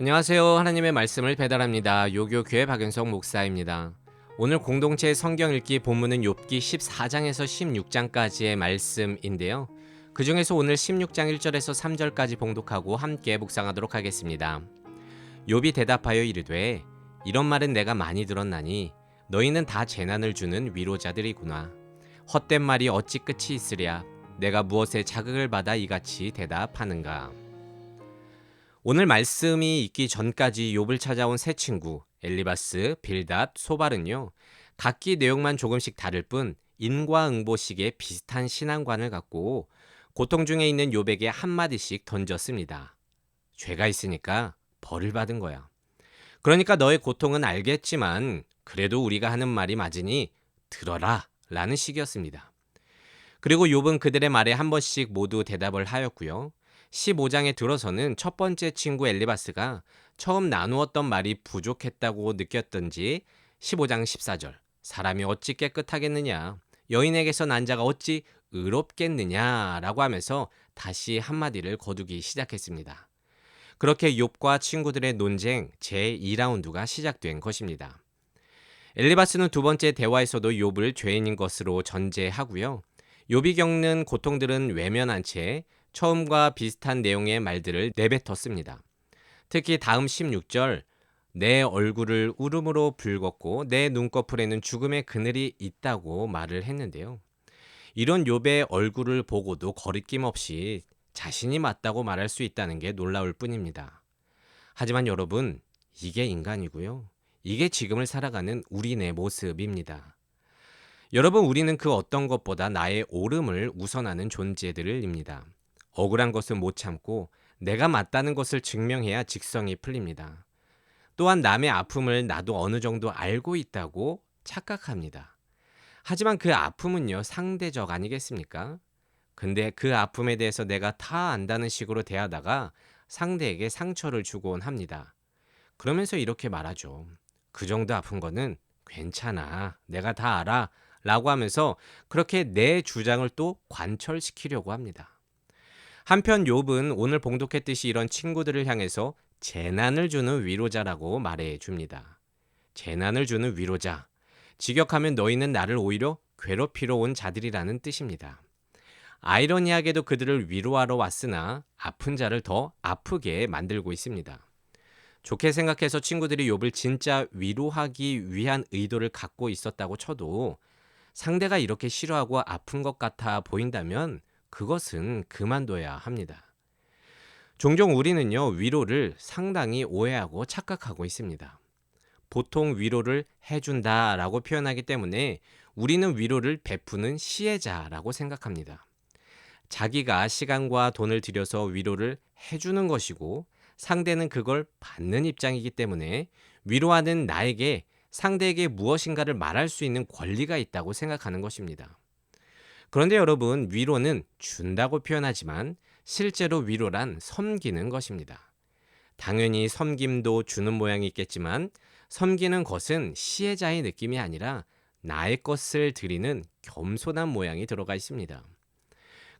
안녕하세요. 하나님의 말씀을 배달합니다. 요교교회 박윤석 목사입니다. 오늘 공동체 성경 읽기 본문은 욥기 14장에서 16장까지의 말씀인데요. 그 중에서 오늘 16장 1절에서 3절까지 봉독하고 함께 묵상하도록 하겠습니다. 욥이 대답하여 이르되 이런 말은 내가 많이 들었나니 너희는 다 재난을 주는 위로자들이구나. 헛된 말이 어찌 끝이 있으랴. 내가 무엇에 자극을 받아 이같이 대답하는가. 오늘 말씀이 있기 전까지 욥을 찾아온 세 친구 엘리바스, 빌닷, 소발은요. 각기 내용만 조금씩 다를 뿐 인과응보식의 비슷한 신앙관을 갖고 고통 중에 있는 욥에게 한마디씩 던졌습니다. 죄가 있으니까 벌을 받은 거야. 그러니까 너의 고통은 알겠지만 그래도 우리가 하는 말이 맞으니 들어라 라는 식이었습니다. 그리고 욥은 그들의 말에 한 번씩 모두 대답을 하였고요. 15장에 들어서는 첫 번째 친구 엘리바스가 처음 나누었던 말이 부족했다고 느꼈던지 15장 14절 사람이 어찌 깨끗하겠느냐 여인에게서 난 자가 어찌 의롭겠느냐라고 하면서 다시 한마디를 거두기 시작했습니다. 그렇게 욥과 친구들의 논쟁 제2라운드가 시작된 것입니다. 엘리바스는 두 번째 대화에서도 욥을 죄인인 것으로 전제하고요. 욥이 겪는 고통들은 외면한 채 처음과 비슷한 내용의 말들을 내뱉었습니다. 특히 다음 16절 내 얼굴을 울음으로 붉었고 내 눈꺼풀에는 죽음의 그늘이 있다고 말을 했는데요. 이런 욥의 얼굴을 보고도 거리낌 없이 자신이 맞다고 말할 수 있다는 게 놀라울 뿐입니다. 하지만 여러분, 이게 인간이고요. 이게 지금을 살아가는 우리네 모습입니다. 여러분, 우리는 그 어떤 것보다 나의 옳음을 우선하는 존재들입니다. 억울한 것은 못 참고 내가 맞다는 것을 증명해야 직성이 풀립니다. 또한 남의 아픔을 나도 어느 정도 알고 있다고 착각합니다. 하지만 그 아픔은요, 상대적 아니겠습니까? 근데 그 아픔에 대해서 내가 다 안다는 식으로 대하다가 상대에게 상처를 주곤 합니다. 그러면서 이렇게 말하죠. 그 정도 아픈 거는 괜찮아. 내가 다 알아. 라고 하면서 그렇게 내 주장을 또 관철시키려고 합니다. 한편 욥은 오늘 봉독했듯이 이런 친구들을 향해서 재난을 주는 위로자라고 말해 줍니다. 재난을 주는 위로자. 직역하면 너희는 나를 오히려 괴롭히러 온 자들이라는 뜻입니다. 아이러니하게도 그들을 위로하러 왔으나 아픈 자를 더 아프게 만들고 있습니다. 좋게 생각해서 친구들이 욥을 진짜 위로하기 위한 의도를 갖고 있었다고 쳐도 상대가 이렇게 싫어하고 아픈 것 같아 보인다면 그것은 그만둬야 합니다. 종종 우리는요, 위로를 상당히 오해하고 착각하고 있습니다. 보통 위로를 해준다 라고 표현하기 때문에 우리는 위로를 베푸는 시혜자라고 생각합니다. 자기가 시간과 돈을 들여서 위로를 해주는 것이고 상대는 그걸 받는 입장이기 때문에 위로하는 나에게 상대에게 무엇인가를 말할 수 있는 권리가 있다고 생각하는 것입니다. 그런데 여러분, 위로는 준다고 표현하지만 실제로 위로란 섬기는 것입니다. 당연히 섬김도 주는 모양이 있겠지만 섬기는 것은 시혜자의 느낌이 아니라 나의 것을 드리는 겸손한 모양이 들어가 있습니다.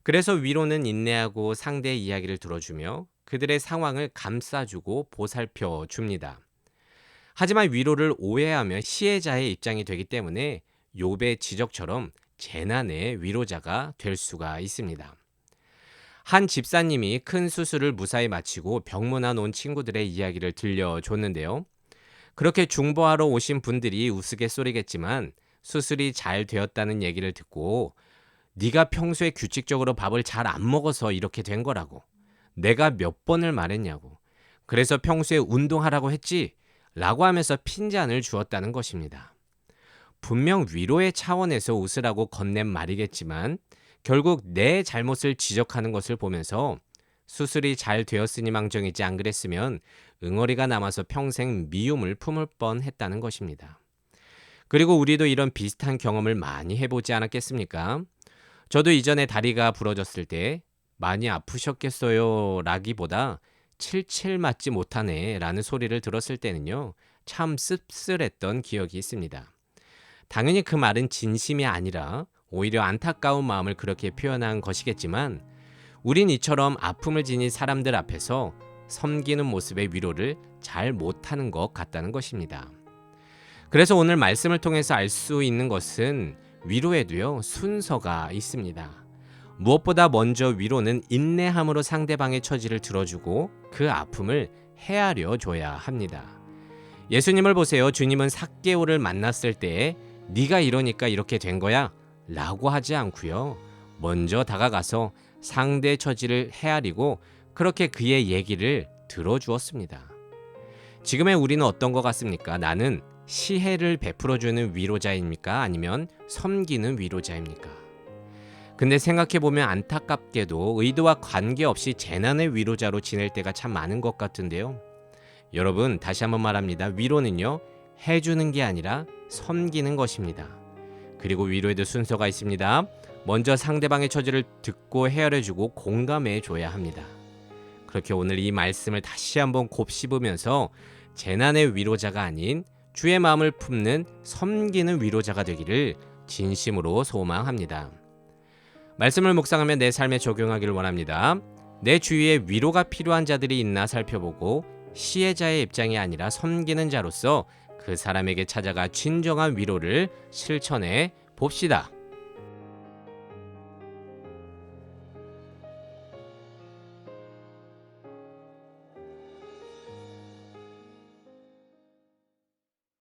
그래서 위로는 인내하고 상대의 이야기를 들어주며 그들의 상황을 감싸주고 보살펴 줍니다. 하지만 위로를 오해하면 시혜자의 입장이 되기 때문에 욥의 지적처럼 재난의 위로자가 될 수가 있습니다. 한 집사님이 큰 수술을 무사히 마치고 병문안 온 친구들의 이야기를 들려줬는데요. 그렇게 중보하러 오신 분들이 우스갯소리겠지만 수술이 잘 되었다는 얘기를 듣고 네가 평소에 규칙적으로 밥을 잘 안 먹어서 이렇게 된 거라고. 내가 몇 번을 말했냐고. 그래서 평소에 운동하라고 했지? 라고 하면서 핀잔을 주었다는 것입니다. 분명 위로의 차원에서 웃으라고 건넨 말이겠지만 결국 내 잘못을 지적하는 것을 보면서 수술이 잘 되었으니 망정이지 안 그랬으면 응어리가 남아서 평생 미움을 품을 뻔 했다는 것입니다. 그리고 우리도 이런 비슷한 경험을 많이 해보지 않았겠습니까? 저도 이전에 다리가 부러졌을 때 많이 아프셨겠어요 라기보다 칠칠 맞지 못하네 라는 소리를 들었을 때는요 참 씁쓸했던 기억이 있습니다. 당연히 그 말은 진심이 아니라 오히려 안타까운 마음을 그렇게 표현한 것이겠지만 우린 이처럼 아픔을 지닌 사람들 앞에서 섬기는 모습의 위로를 잘 못하는 것 같다는 것입니다. 그래서 오늘 말씀을 통해서 알 수 있는 것은 위로에도요 순서가 있습니다. 무엇보다 먼저 위로는 인내함으로 상대방의 처지를 들어주고 그 아픔을 헤아려 줘야 합니다. 예수님을 보세요. 주님은 삭개오를 만났을 때 네가 이러니까 이렇게 된 거야 라고 하지 않고요. 먼저 다가가서 상대 처지를 헤아리고 그렇게 그의 얘기를 들어주었습니다. 지금의 우리는 어떤 것 같습니까? 나는 시혜를 베풀어주는 위로자입니까? 아니면 섬기는 위로자입니까? 근데 생각해보면 안타깝게도 의도와 관계없이 재난의 위로자로 지낼 때가 참 많은 것 같은데요. 여러분, 다시 한번 말합니다. 위로는요, 해주는 게 아니라 섬기는 것입니다. 그리고 위로에도 순서가 있습니다. 먼저 상대방의 처지를 듣고 헤아려주고 공감해 줘야 합니다. 그렇게 오늘 이 말씀을 다시 한번 곱씹으면서 재난의 위로자가 아닌 주의 마음을 품는 섬기는 위로자가 되기를 진심으로 소망합니다. 말씀을 묵상하며 내 삶에 적용하기를 원합니다. 내 주위에 위로가 필요한 자들이 있나 살펴보고 시혜자의 입장이 아니라 섬기는 자로서 그 사람에게 찾아가 진정한 위로를 실천해 봅시다.